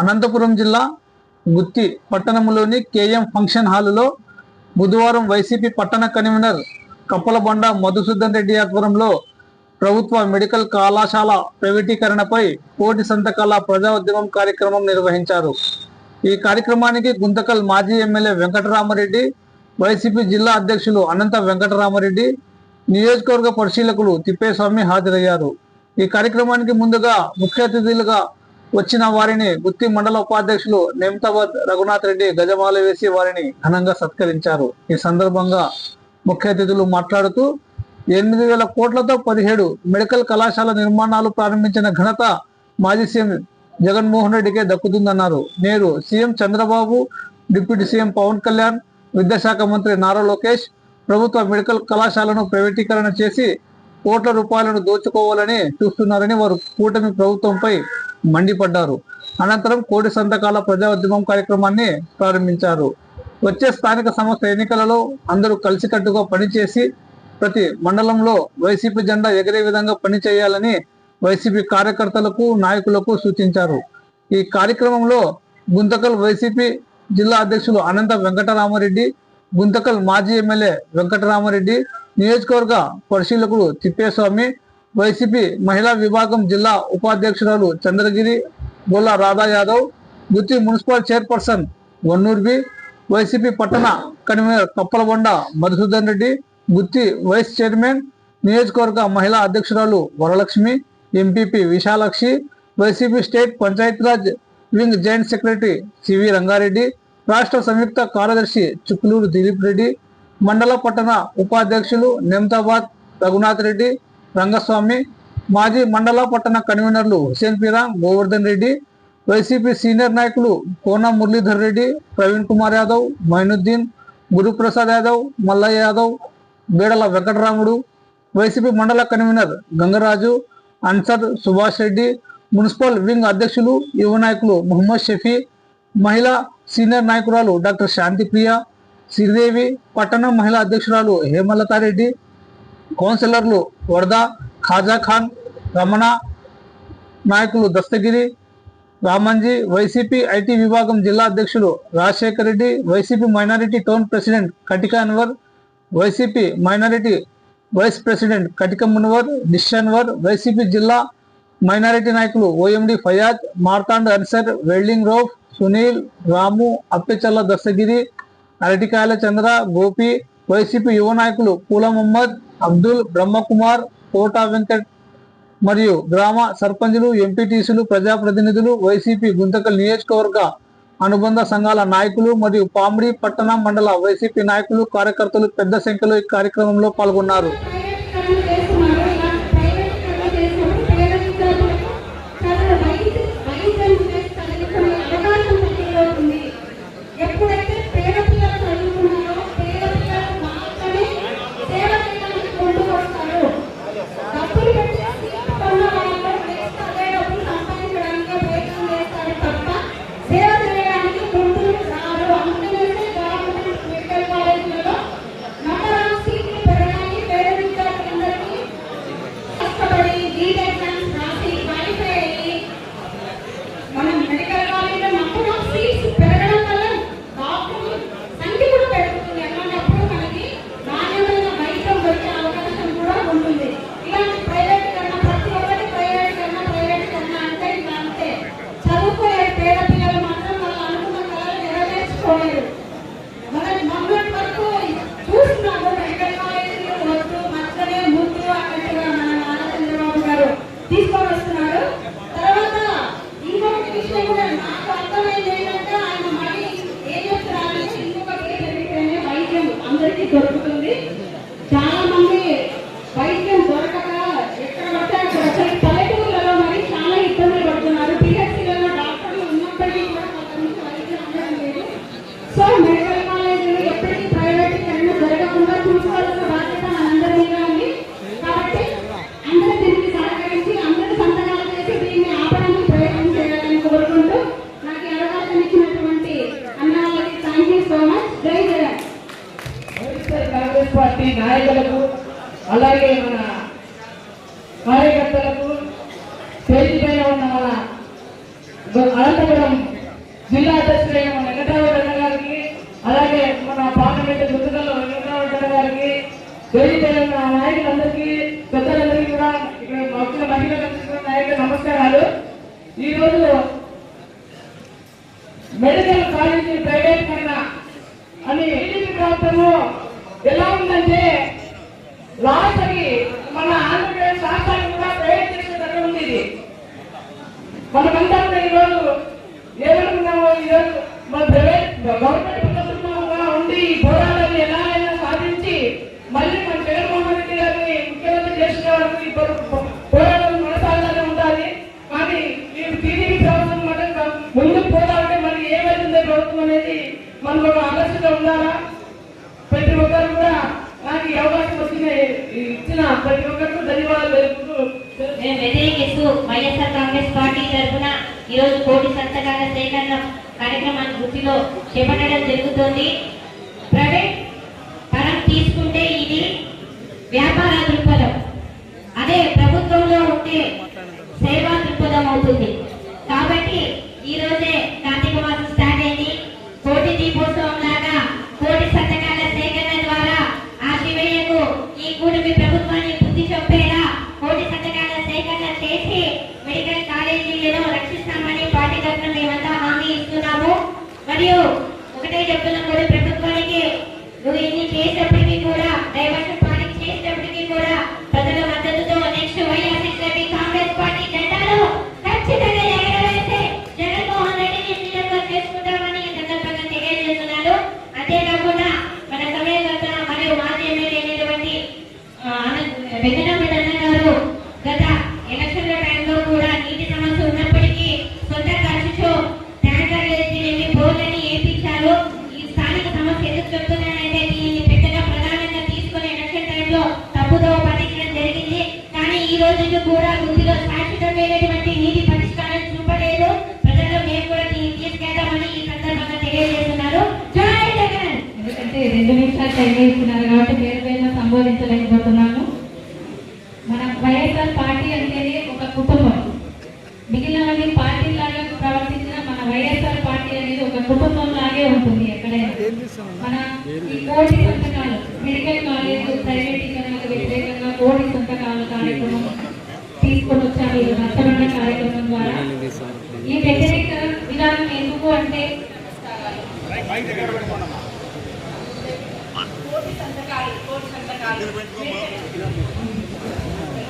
అనంతపురం జిల్లా గుత్తి పట్టణంలోని KM function హాలులో బుధవారం వైసీపీ పట్టణ కన్వీనర్ కప్పలబండ మధుసూదన్ రెడ్డి ఆధ్వర్యంలో ప్రభుత్వ మెడికల్ కళాశాల ప్రైవేటీకరణపై కోటి సంతకాల ప్రజా ఉద్యమం కార్యక్రమం నిర్వహించారు. ఈ కార్యక్రమానికి గుంతకల్ మాజీ ఎమ్మెల్యే వెంకటరామరెడ్డి వైసీపీ జిల్లా అధ్యక్షులు అనంత వెంకటరామరెడ్డి నియోజకవర్గ పరిశీలకులు తిప్పేస్వామి హాజరయ్యారు. ఈ కార్యక్రమానికి ముందుగా ముఖ్య అతిథులుగా వచ్చిన వారిని గుత్తి మండల ఉపాధ్యక్షులు నిమ్తాబాద్ రఘునాథ్ రెడ్డి గజమాల వేసి వారిని ఘనంగా సత్కరించారు. ఈ సందర్భంగా ముఖ్య అతిథులు మాట్లాడుతూ ఎనిమిది వేల కోట్లతో పదిహేడు మెడికల్ కళాశాల నిర్మాణాలు ప్రారంభించిన ఘనత మాజీ సీఎం జగన్మోహన్ రెడ్డికే దక్కుతుందన్నారు. నేడు CM Chandrababu deputy CM Pawan Kalyan విద్యాశాఖ మంత్రి నారా లోకేష్ ప్రభుత్వ మెడికల్ కళాశాలను ప్రైవేటీకరణ చేసి కోట్ల రూపాయలను దోచుకోవాలని చూస్తున్నారని వారు కూటమి ప్రభుత్వంపై మండిపడ్డారు. అనంతరం కోటి సంతకాల ప్రజా ఉద్యమం కార్యక్రమాన్ని ప్రారంభించారు. వచ్చే స్థానిక సంస్థ ఎన్నికలలో అందరూ కలిసికట్టుగా పనిచేసి ప్రతి మండలంలో వైసీపీ జెండా ఎగిరే విధంగా పనిచేయాలని వైసీపీ కార్యకర్తలకు నాయకులకు సూచించారు. ఈ కార్యక్రమంలో గుంతకల్ వైసీపీ జిల్లా అధ్యక్షులు అనంత వెంకటరామరెడ్డి గుంతకల్ మాజీ ఎమ్మెల్యే వెంకటరామరెడ్డి నియోజకవర్గ పరిశీలకుడు తిప్పేస్వామి వైసీపీ మహిళా విభాగం జిల్లా ఉపాధ్యక్షురాలు Chandragiri Golla Radha Yadav Gooty municipal chairperson Vannurbi YCP పట్టణ convener Kappalabonda Madhusudan Reddy Gooty vice chairman నియోజకవర్గ మహిళా అధ్యక్షురాలు Varalakshmi MPP Visalakshi YCP state Panchayati Raj wing joint secretary CV Rangareddy రాష్ట్ర సంయుక్త కార్యదర్శి చుక్కులూరు దిలీప్ రెడ్డి మండల పట్టణ ఉపాధ్యక్షులు నిమ్తాబాద్ రఘునాథ్ రెడ్డి రంగస్వామి మాజీ మండల పట్టణ కన్వీనర్లు హుసేన్ గోవర్ధన్ రెడ్డి వైసీపీ సీనియర్ నాయకులు కోన మురళీధర్ రెడ్డి ప్రవీణ్ కుమార్ యాదవ్ మైనుద్దీన్ గురుప్రసాద్ యాదవ్ మల్లయ్య యాదవ్ బేడల వెంకటరాముడు వైసీపీ మండల convener Gangaraju Ansar Subhash Reddy municipal wing అధ్యక్షులు యువ నాయకులు మొహమ్మద్ షఫీ మహిళా సీనియర్ నాయకురాలు డాక్టర్ శాంతిప్రియ శ్రీదేవి పట్టణం మహిళా అధ్యక్షురాలు హేమలతారెడ్డి కౌన్సిలర్లు వరద ఖాజా ఖాన్ రమణ నాయకులు దస్తగిరి రామంజీ వైసీపీ ఐటీ విభాగం జిల్లా అధ్యక్షులు Rajasekhar Reddy YCP minority town president Katika Anwar YCP minority vice president Katika Munwar Nishanwar YCP జిల్లా మైనారిటీ నాయకులు OMD Fayaz Marthand Ansar welding Rauf Sunil Ramu Appechalla Dastagiri Aratikayala Chandra Gopi YCP యువ నాయకులు పూల ముహమ్మద్ అబ్దుల్ బ్రహ్మకుమార్ కోటా వెంకట్ మరియు గ్రామ సర్పంచులు ఎంపీటీసీలు ప్రజాప్రతినిధులు YCP Guntakal నియోజకవర్గ అనుబంధ సంఘాల నాయకులు మరియు పామిడి పట్టణ మండల వైసీపీ నాయకులు కార్యకర్తలు పెద్ద సంఖ్యలో ఈ కార్యక్రమంలో పాల్గొన్నారు. జిల్లా అధ్యక్షులైన మన వెంకటరావు గారికి అలాగే మన పార్లమెంట్ గుర్తుకల్లో వెంకటరావు గారికి జై తెలంగాణ పుస్తకాల సేకరణ కార్యక్రమాన్ని వృత్తిలో చేపట్టడం జరుగుతోంది. ప్రైవేట్ పరం తీసుకుంటే ఇది వ్యాపార దృక్పథం అదే ప్రభుత్వంలో ఉంటే సేవా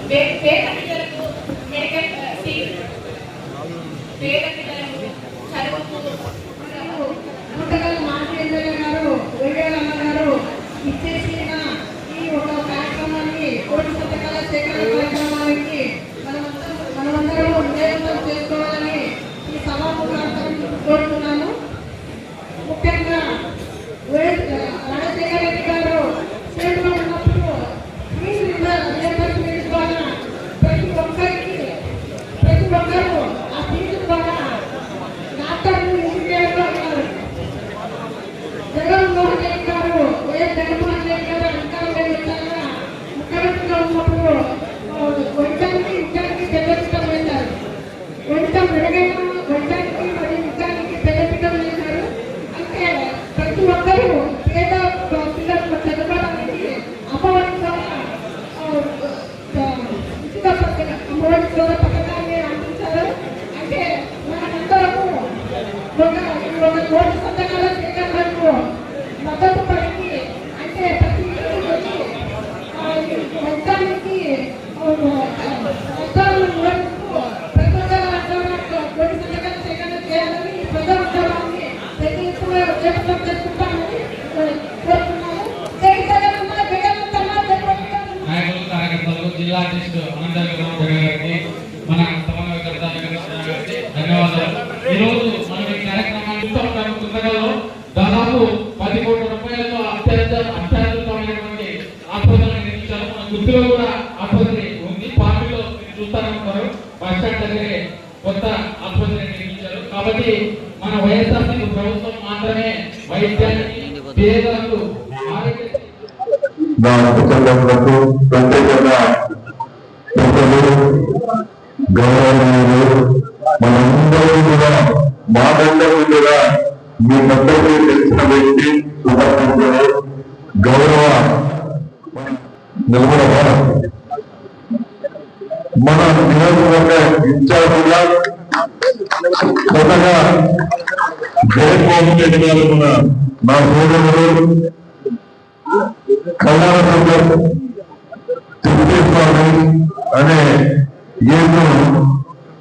Ven, ven. Lord, Lord. ఈరోజు నిలబడ మన నియోజకవర్గ ఇన్ఛార్జిగా కొత్తగా జగన్మోహన్ రెడ్డి గారు నా సోదరుడు కళ్యాణ సంఘం తిరుపతి అనే ఏను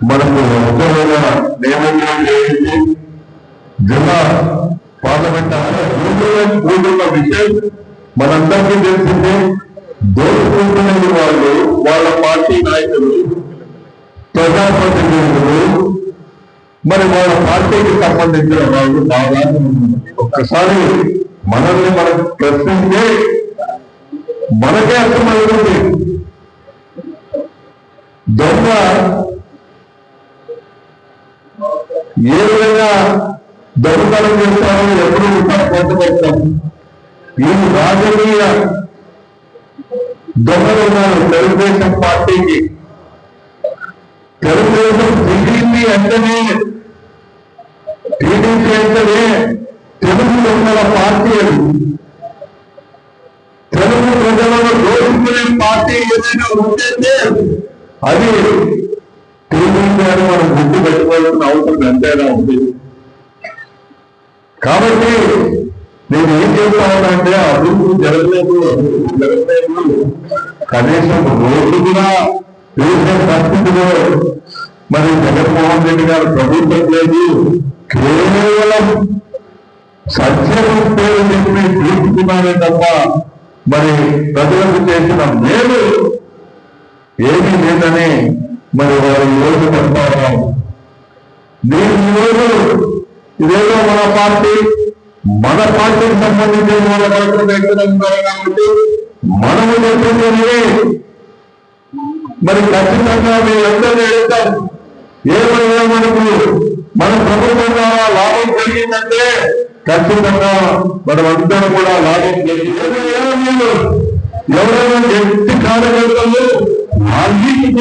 మనకు ఒకవేళ నియమించడం జరిగింది జిల్లా పార్లమెంట్ కూడున్న విషయం మనందరికీ తెలిసింది. వాళ్ళు వాళ్ళ పార్టీ నాయకులు ప్రజాప్రతినిధులు మరి వాళ్ళ పార్టీకి సంబంధించిన వాళ్ళు బాగా ఒక్కసారి మనల్ని మనం ప్రశ్నించే మనకే అర్థమవుతుంది దొంగ ఏ విధంగా దొంగతనం చేస్తామని ఎప్పుడు కొంతపెడతాం ఈ రాజకీయ దొంగలున్నారు తెలుగుదేశం పార్టీకి. తెలుగుదేశం టీడీపీ అంటేనే టీడీపీ అంటేనే తెలుగు దొంగల పార్టీ అది. తెలుగు ప్రజలను దోచుకునే పార్టీ ఏదైనా ఉంటే అది టీడీపీ అని మనం గుర్తు పెట్టుకోవాల్సిన అవసరం ఎంతైనా ఉంది. కాబట్టి నేను ఏం చెప్తా ఉన్నానంటే అభివృద్ధి జరగలేదు జరగలేదు. కనీసం రోడ్డు కూడా వేసే పరిస్థితిలో మరి జగన్మోహన్ రెడ్డి గారు ప్రభుత్వం లేదు. కేవలం సత్యం పేరు చెప్పి తీసుకున్నారే తప్ప మరి ప్రజలకు చేసిన మేలు ఏమీ లేదని మరి వారు ఈరోజు చెప్తారు. దీని ఈరోజు ఇదేదో మన పార్టీ మన పార్టీకి సంబంధించిన వాళ్ళ వరకు వ్యక్తులంటారు కాబట్టి మనము చెప్పింది మరి ఖచ్చితంగా మీరందరూ వెళ్తాం ఏమైనా మనకు మన ప్రభుత్వం ద్వారా లాభం జరిగిందంటే ఖచ్చితంగా మనం అందరం కూడా లాభం జరిగింది ఎవరైనా వ్యక్తి కార్యకర్తలు ఆర్థిక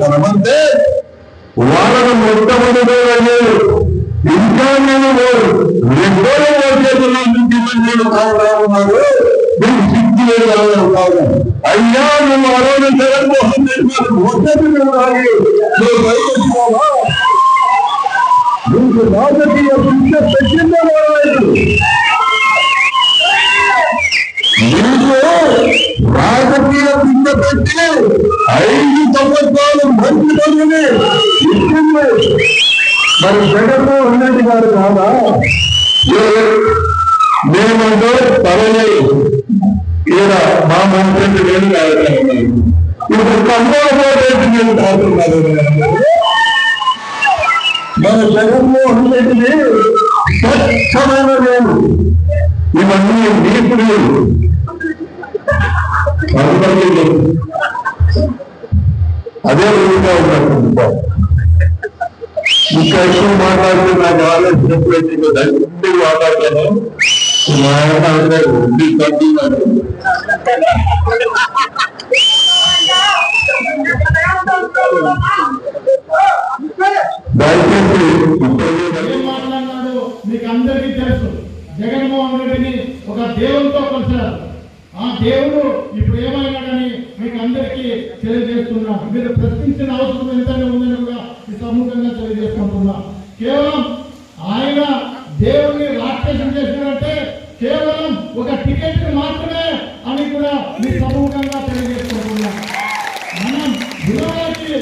మనమంటే వాళ్ళను మొట్టమొదటి ఇంకా నేను రెండో చేతుల్లో ముఖ్యమంత్రులు కావాలన్నారు మీకు సిద్ధి లేదు కావాలి అయ్యా నువ్వు అరవై జగన్మోహన్ రెడ్డి నీకు రాజకీయ శిక్ష పెట్టిందే లేదు నీకు రాజకీయ పిండ పెట్టి ఐదు సంవత్సరాలు మంచి పనులు. మరి జగన్మోహన్ రెడ్డి గారు కాదా? మేమంటే ఈయన మా మంత్రి నేను ఇప్పుడు కంపల్సరీ నేను కాదున్నాను మన జగన్మోహన్ రెడ్డిని స్వచ్ఛమైన నేను ఇవన్నీ నీకు అందరికీ లేవు. అదే విధంగా ఉన్నట్టు ఇంకా ఎక్కువ మాట్లాడితే నాకు ఆలోచన ఎప్పుడైతే ఇంకా దగ్గర మాట్లాడతాను మా ఆయన అంటే ఉండి తగ్గినాడు దయచేసి ఏం మాట్లాడినాడు మీకు అందరికీ తెలుసు జగన్మోహన్ రెడ్డిని ఒక దేవునితో కలిసారు ఆ దేవుడు ఇప్పుడు ఏమైనాడని మీకు అందరికీ తెలియజేస్తున్నా మీరు ప్రశ్నించిన అవసరం ఎంతనే ఉందని కూడా ఈ సముఖంగా తెలియజేసుకుంటున్నా కేవలం ఆయన దేవుణ్ణి రాక్షసం చేసినట్టే కేవలం ఒక టికెట్ మాత్రమే అని కూడా మీ సముఖంగా తెలియజేసుకుంటున్నా మనం విలువలకి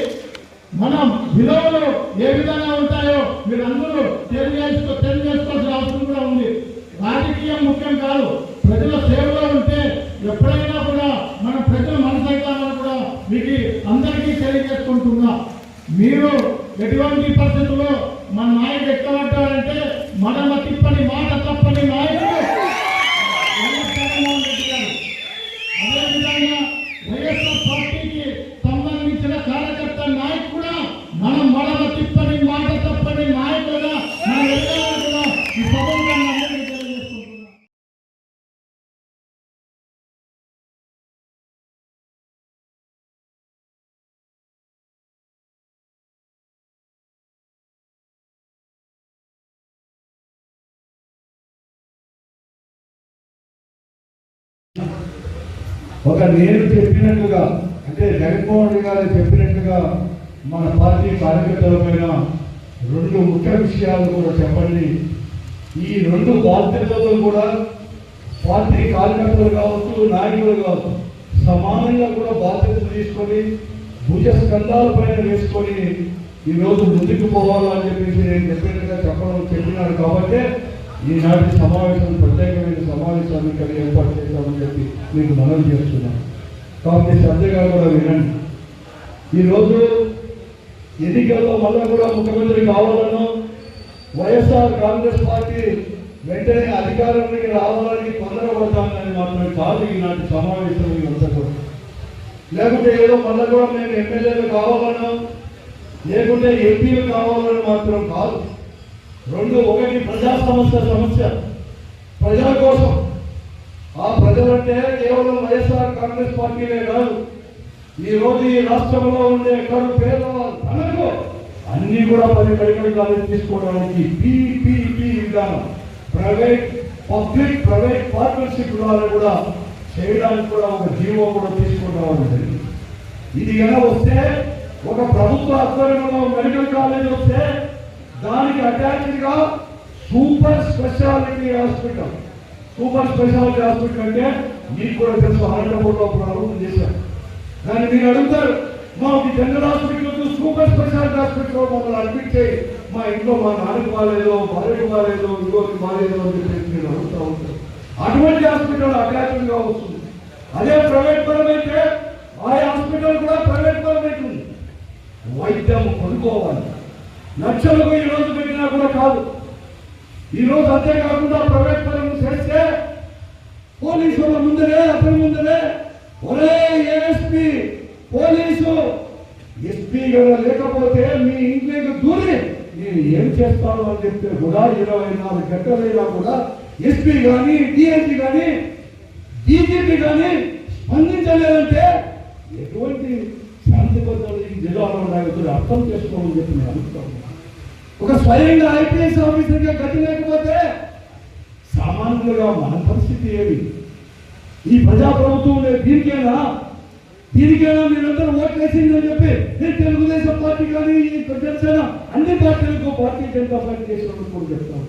మనం విలువలు ఏ విధంగా ఒక నేను చెప్పినట్టుగా అంటే జగన్మోహన్ రెడ్డి గారు చెప్పినట్టుగా మన పార్టీ కార్యకర్తలపైన రెండు ముఖ్య విషయాలు కూడా చెప్పండి. ఈ రెండు బాధ్యతలు కూడా పార్టీ కార్యకర్తలు కావచ్చు నాయకులు కావచ్చు సమానంగా కూడా బాధ్యతలు తీసుకొని భుజ స్కంధాల పైన వేసుకొని ఈరోజు ముందుకు పోవాలని చెప్పేసి నేను చెప్పినట్టుగా చెప్పడం చెప్పినాను కాబట్టి ఈనాటి సమావేశం ప్రత్యేకమైన సమావేశాన్ని ఇక్కడ ఏర్పాటు చేశామని చెప్పి మీకు మనవి చేస్తున్నాను కాబట్టి శ్రద్ధగా కూడా వినండి. ఈరోజు ఎన్నికల్లో మళ్ళా కూడా ముఖ్యమంత్రి కావాలను వైఎస్ఆర్ కాంగ్రెస్ పార్టీ వెంటనే అధికారంలోకి రావాలని తొందరపడతానని మాత్రమే కాదు ఈనాటి సమావేశం ఇదంతా లేకుంటే ఏదో మళ్ళీ కూడా మేము ఎమ్మెల్యేలు కావాలను లేకుంటే ఎంపీలు కావాలని మాత్రం కాదు. రెండు ఒకటి ప్రజా సమస్య సమస్య. ప్రజల కోసం. ఆ ప్రజలంటే కేవలం వైఎస్ఆర్ కాంగ్రెస్ పార్టీనే కాదు. ఈ రోజు ఈ రాష్ట్రంలో ఉండే కడు పేదవాళ్ళు అన్ని కూడా పది మెడికల్ కాలేజ్ తీసుకోవడానికి పీపీపీ విధానం. ప్రైవేట్ పబ్లిక్ ప్రైవేట్ పార్ట్నర్షిప్ ద్వారా కూడా చేయడానికి కూడా ఒక జీవో కూడా తీసుకుంటామని జరిగింది. ఇది ఎలా వస్తే ఒక ప్రభుత్వ ఆధ్వర్యంలో మెడికల్ కాలేజ్ వస్తే దానికి అటాచ్డ్గా super speciality hospital. Super speciality hospital అంటే మీకు కూడా తెలుసు అనంతపూర్లో ప్రారంభం చేశారు. దాన్ని మీరు అడుగుతారు మాకు general hospital super speciality hospital మమ్మల్ని అడ్మిట్ చేయి. మా ఇంట్లో మా నాన్నకి బాగాలేదు భార్యకు బాగాలేదు ఇంకోటి బాగాలేదు అని చెప్పేసి మీరు అడుగుతూ ఉంటారు. అటువంటి హాస్పిటల్ అటాచ్డ్గా వస్తుంది. అదే ప్రైవేట్ పరం అయితే ఆ హాస్పిటల్ కూడా ప్రైవేట్ పరం ఉంది వైద్యం కొనుక్కోవాలి లక్షలకు ఈ రోజు పెట్టినా కూడా కాదు. ఈ రోజు అంతేకాకుండా ప్రైవేట్ పరం చేస్తే పోలీసుల ముందరే అతని ముందరే. ఒరే ఏఎస్పి పోలీసు. ఎస్పీ గారు లేకపోతే మీ ఇంట్లోకి దూరి నేను ఏం చేస్తాను అని చెప్తే కూడా ఇరవై నాలుగు గంటలైనా కూడా ఎస్పీ కానీ డిఎస్పీ కానీ డీజీపీ కానీ స్పందించలేదంటే ఎటువంటి శాంతి భద్రతలు ఈ జిల్లాలో ఉన్నాయో అర్థం చేసుకోమని చెప్పి నేను అనుకుంటాను ఒక స్వయంగా ఐపీఎస్ ఆఫీసర్గా గతి లేకపోతే సామాన్యులుగా మన పరిస్థితి ఏమి ఈ ప్రజాప్రభుత్వం ఉండే దీనికేనా? దీనికైనా మీరందరూ ఓట్లు వేసిందని చెప్పి నేను తెలుగుదేశం పార్టీ కానీ ఈ జనసేన అన్ని పార్టీలకు భారతీయ జనతా పార్టీ చేసినప్పుడు చెప్తాను